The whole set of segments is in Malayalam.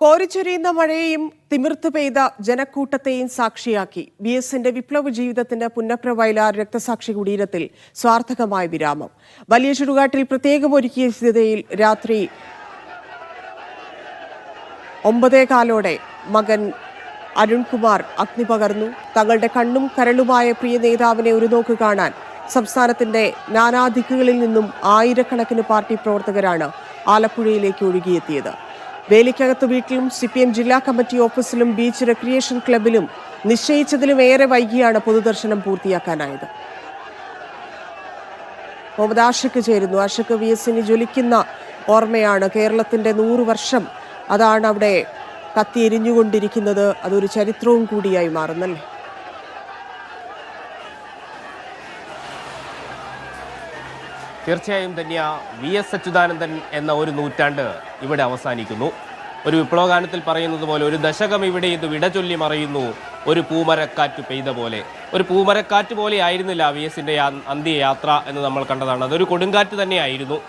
കോരിച്ചൊരിയുന്ന മഴയെയും തിമിർത്ത് പെയ്ത ജനക്കൂട്ടത്തെയും സാക്ഷിയാക്കി ബി എസിന്റെ വിപ്ലവ ജീവിതത്തിന്റെ പുന്നപ്ര രക്തസാക്ഷി കുടീരത്തിൽ സ്വാർത്ഥകമായ വിരാമം. വലിയ ചുടുകാട്ടിൽ പ്രത്യേകമൊരുക്കിയ സ്ഥിതിയിൽ രാത്രി ഒമ്പതേ കാലോടെ മകൻ അരുൺകുമാർ അഗ്നി പകർന്നു. തങ്ങളുടെ കണ്ണും കരളുമായ പ്രിയ നേതാവിനെ ഒരു നോക്ക് കാണാൻ സംസ്ഥാനത്തിന്റെ നാനാദിക്കുകളിൽ നിന്നും ആയിരക്കണക്കിന് പാർട്ടി പ്രവർത്തകരാണ് ആലപ്പുഴയിലേക്ക് ഒഴുകിയെത്തിയത്. വേലിക്കകത്ത് വീട്ടിലും സി പി എം ജില്ലാ കമ്മിറ്റി ഓഫീസിലും ബീച്ച് റെക്രിയേഷൻ ക്ലബിലും നിശ്ചയിച്ചതിലും ഏറെ വൈകിയാണ് പൊതുദർശനം പൂർത്തിയാക്കാനായത്. മുഹമ്മദ് ആഷക്ക് ചേരുന്നു. ആഷക്ക് വി എസിന് ജ്വലിക്കുന്ന ഓർമ്മയാണ്. കേരളത്തിന്റെ നൂറ് വർഷം അതാണ് അവിടെ കത്തിയെരിഞ്ഞുകൊണ്ടിരിക്കുന്നത് അതൊരു ചരിത്രവും കൂടിയായി മാറുന്നല്ലേ? തീർച്ചയായും തന്നെയാ വി എസ് അച്യുതാനന്ദൻ എന്ന ഒരു നൂറ്റാണ്ട് ഇവിടെ അവസാനിക്കുന്നു. ഒരു വിപ്ലവഗാനത്തിൽ പറയുന്നത് പോലെ ഒരു ദശകം ഇവിടെ ഇത് വിട ചൊല്ലി മറയുന്നു. ഒരു പൂമരക്കാറ്റ് പെയ്ത പോലെ. ഒരു പൂമരക്കാറ്റ് പോലെ ആയിരുന്നില്ല വി എസിന്റെ അന്ത്യയാത്ര എന്ന് നമ്മൾ കണ്ടതാണ്. അതൊരു കൊടുങ്കാറ്റ് തന്നെയായിരുന്നു.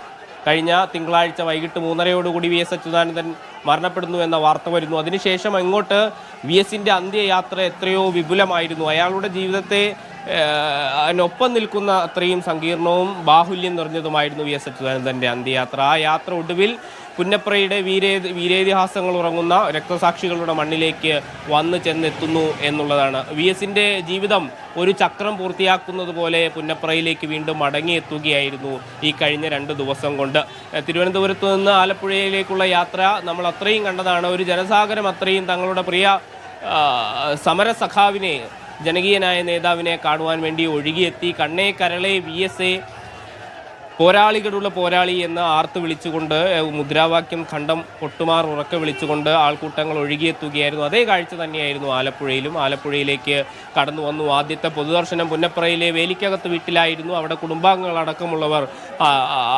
കഴിഞ്ഞ തിങ്കളാഴ്ച വൈകിട്ട് മൂന്നരയോടുകൂടി വി എസ് അച്യുതാനന്ദൻ മരണപ്പെടുന്നു എന്ന വാർത്ത വരുന്നു. അതിനുശേഷം അങ്ങോട്ട് വി എസിന്റെ അന്ത്യയാത്ര എത്രയോ വിപുലമായിരുന്നു. അയാളുടെ ജീവിതത്തെ അതിനൊപ്പം നിൽക്കുന്ന അത്രയും സങ്കീർണവും ബാഹുല്യം നിറഞ്ഞതുമായിരുന്നു വി എസ് അച്യുതാനന്ദന്റെ അന്ത്യയാത്ര. ആ യാത്ര ഒടുവിൽ പുന്നപ്രയുടെ വീരേ വീരേതിഹാസങ്ങൾ ഉറങ്ങുന്ന രക്തസാക്ഷികളുടെ മണ്ണിലേക്ക് വന്നു ചെന്നെത്തുന്നു എന്നുള്ളതാണ്. വി എസിന്റെ ജീവിതം ഒരു ചക്രം പൂർത്തിയാക്കുന്നത് പോലെ പുന്നപ്രയിലേക്ക് വീണ്ടും മടങ്ങിയെത്തുകയായിരുന്നു ഈ കഴിഞ്ഞ രണ്ട് ദിവസം കൊണ്ട്. തിരുവനന്തപുരത്തു നിന്ന് ആലപ്പുഴയിലേക്കുള്ള യാത്ര നമ്മൾ അത്രയും കണ്ടതാണ്. ഒരു ജനസാഗരം അത്രയും തങ്ങളുടെ പ്രിയ സമരസഖാവിനെ ജനകീയനായ നേതാവിനെ കാണുവാൻ വേണ്ടി ഒഴുകിയെത്തി കണ്ണേ കരളെ വി എസ് എ പോരാളികളുള്ള പോരാളി എന്ന് ആർത്ത് വിളിച്ചുകൊണ്ട് മുദ്രാവാക്യം ഖണ്ഡം പൊട്ടുമാർ ഉറക്കെ വിളിച്ചുകൊണ്ട് ആൾക്കൂട്ടങ്ങൾ ഒഴുകിയെത്തുകയായിരുന്നു. അതേ കാഴ്ച തന്നെയായിരുന്നു ആലപ്പുഴയിലും. ആലപ്പുഴയിലേക്ക് കടന്നു വന്നു. ആദ്യത്തെ പൊതുദർശനം പുന്നപ്രയിലെ വേലിക്കകത്ത് വീട്ടിലായിരുന്നു. അവിടെ കുടുംബാംഗങ്ങളടക്കമുള്ളവർ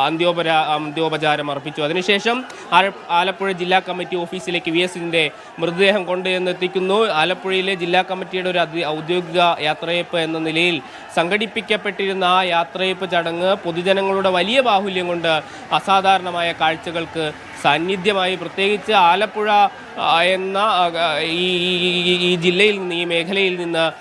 അന്ത്യോപര അന്ത്യോപചാരം അർപ്പിച്ചു. അതിനുശേഷം ആല- ആലപ്പുഴ ജില്ലാ കമ്മിറ്റി ഓഫീസിലേക്ക് വി എസിന്റെ മൃതദേഹം കൊണ്ടുവന്നെത്തിക്കുന്നു ആലപ്പുഴയിലെ ജില്ലാ കമ്മിറ്റിയുടെ ഒരു ഔദ്യോഗിക യാത്രയപ്പ് എന്ന നിലയിൽ സംഘടിപ്പിക്കപ്പെട്ടിരുന്ന ആ യാത്രയപ്പ് ചടങ്ങ് പൊതുജനങ്ങളുടെ വലിയ ബാഹുല്യം കൊണ്ട് അസാധാരണമായ കാഴ്ചകൾക്ക് സാന്നിധ്യമായി പ്രത്യേകിച്ച് ആലപ്പുഴ എന്ന ഈ ജില്ലയിൽ നിന്ന് ഈ മേഖലയിൽ നിന്ന്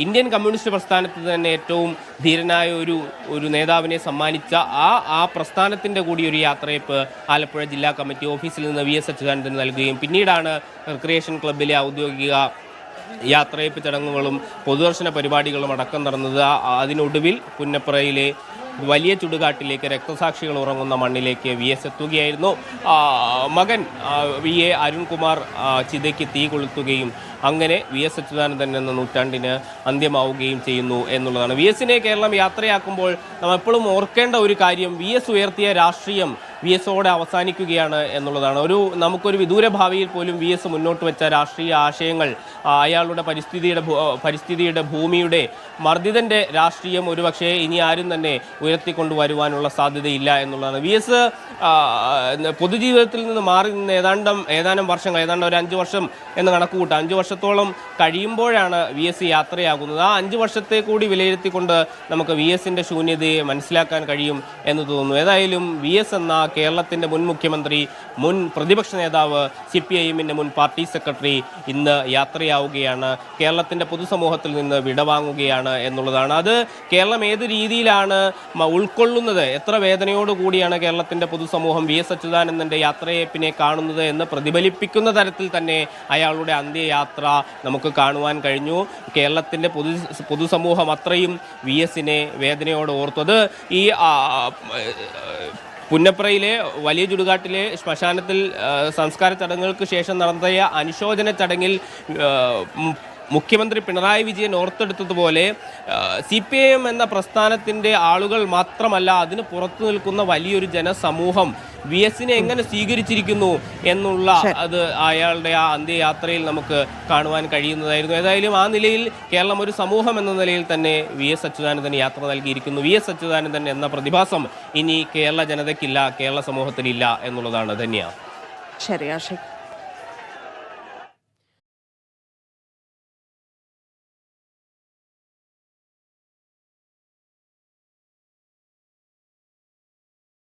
ഇന്ത്യൻ കമ്മ്യൂണിസ്റ്റ് പ്രസ്ഥാനത്ത് തന്നെ ഏറ്റവും ധീരനായ ഒരു ഒരു നേതാവിനെ സമ്മാനിച്ച ആ ആ പ്രസ്ഥാനത്തിന്റെ കൂടി ഒരു യാത്രയപ്പ് ആലപ്പുഴ ജില്ലാ കമ്മിറ്റി ഓഫീസിൽ നിന്ന് വി എസ് അച്യുതാനന്ദൻ നൽകുകയും പിന്നീടാണ് റിക്രിയേഷൻ ക്ലബിലെ ഔദ്യോഗിക യാത്രയപ്പ് ചടങ്ങുകളും പൊതുദർശന പരിപാടികളും അടക്കം നടന്നത്. അതിനൊടുവിൽ പുന്നപ്രയിലെ വലിയ ചുടുകാട്ടിലേക്ക് രക്തസാക്ഷികൾ ഉറങ്ങുന്ന മണ്ണിലേക്ക് വി എസ് എത്തുകയായിരുന്നു. മകൻ വി എ അരുൺകുമാർ ചിതയ്ക്ക് തീ കൊളുത്തുകയും അങ്ങനെ വി എസ് അച്യുതാനന്ദൻ എന്ന നൂറ്റാണ്ടിന് അന്ത്യമാവുകയും ചെയ്യുന്നു എന്നുള്ളതാണ്. വി എസിനെ കേരളം യാത്രയാക്കുമ്പോൾ നമ്മൾ എപ്പോഴും ഓർക്കേണ്ട ഒരു കാര്യം വി എസ് ഉയർത്തിയ രാഷ്ട്രീയം വി എസോടെ അവസാനിക്കുകയാണ് എന്നുള്ളതാണ്. ഒരു നമുക്കൊരു വിദൂര ഭാവിയിൽ പോലും വി എസ് മുന്നോട്ട് വെച്ച രാഷ്ട്രീയ ആശയങ്ങൾ അയാളുടെ പരിസ്ഥിതിയുടെ പരിസ്ഥിതിയുടെ ഭൂമിയുടെ മർദ്ദിതന്റെ രാഷ്ട്രീയം ഒരുപക്ഷെ ഇനി ആരും തന്നെ ഉയർത്തിക്കൊണ്ടുവരുവാനുള്ള സാധ്യതയില്ല എന്നുള്ളതാണ്. വി എസ് പൊതുജീവിതത്തിൽ നിന്ന് മാറി നിന്ന് ഏതാണ്ട് ഏതാനും വർഷങ്ങൾ ഏതാണ്ട് ഒരു അഞ്ച് വർഷം എന്ന് കണക്ക് കൂട്ടാം അഞ്ച് വർഷത്തോളം കഴിയുമ്പോഴാണ് വി എസ് യാത്രയാകുന്നത്. ആ അഞ്ച് വർഷത്തെ കൂടി വിലയിരുത്തിക്കൊണ്ട് നമുക്ക് വി എസിന്റെ ശൂന്യതയെ മനസ്സിലാക്കാൻ കഴിയും എന്ന് തോന്നുന്നു. ഏതായാലും വി എസ് എന്ന കേരളത്തിന്റെ മുൻ മുഖ്യമന്ത്രി മുൻ പ്രതിപക്ഷ നേതാവ് സി പി ഐ എമ്മിന്റെ മുൻ പാർട്ടി സെക്രട്ടറി ഇന്ന് യാത്രയാവുകയാണ്. കേരളത്തിന്റെ പൊതുസമൂഹത്തിൽ നിന്ന് വിടവാങ്ങുകയാണ് എന്നുള്ളതാണ്. അത് കേരളം ഏത് രീതിയിലാണ് ഉൾക്കൊള്ളുന്നത്? എത്ര വേദനയോടുകൂടിയാണ് കേരളത്തിന്റെ പൊതുസമൂഹം വി എസ് അച്യുതാനന്ദന്റെ യാത്രയപ്പിനെ കാണുന്നത് എന്ന് പ്രതിഫലിപ്പിക്കുന്ന തരത്തിൽ തന്നെ അയാളുടെ അന്ത്യയാത്ര നമുക്ക് കാണുവാൻ കഴിഞ്ഞു. കേരളത്തിന്റെ പൊതു പൊതുസമൂഹം അത്രയും വി എസിനെ വേദനയോട് ഓർത്തു. അത് ഈ പുന്നപ്രയിലെ വലിയ ചുടുകാട്ടിലെ ശ്മശാനത്തിൽ സംസ്കാര ചടങ്ങുകൾക്ക് ശേഷം നടത്തിയ അനുശോചന ചടങ്ങിൽ മുഖ്യമന്ത്രി പിണറായി വിജയൻ ഓർത്തെടുത്തതുപോലെ സി പി ഐ എം എന്ന പ്രസ്ഥാനത്തിന്റെ ആളുകൾ മാത്രമല്ല അതിന് പുറത്തു നിൽക്കുന്ന വലിയൊരു ജനസമൂഹം വി എസിനെ എങ്ങനെ സ്വീകരിച്ചിരിക്കുന്നു എന്നുള്ള അത് അയാളുടെ ആ അന്ത്യയാത്രയിൽ നമുക്ക് കാണുവാൻ കഴിയുന്നതായിരുന്നു. ഏതായാലും ആ നിലയിൽ കേരളം ഒരു സമൂഹം എന്ന നിലയിൽ തന്നെ വി എസ് അച്യുതാനന്ദൻ യാത്ര നൽകിയിരിക്കുന്നു. വി എസ് അച്യുതാനന്ദൻ എന്ന പ്രതിഭാസം ഇനി കേരള ജനതയ്ക്കില്ല കേരള സമൂഹത്തിലില്ല എന്നുള്ളതാണ് ധന്യ. ശരി ആഷിഖ്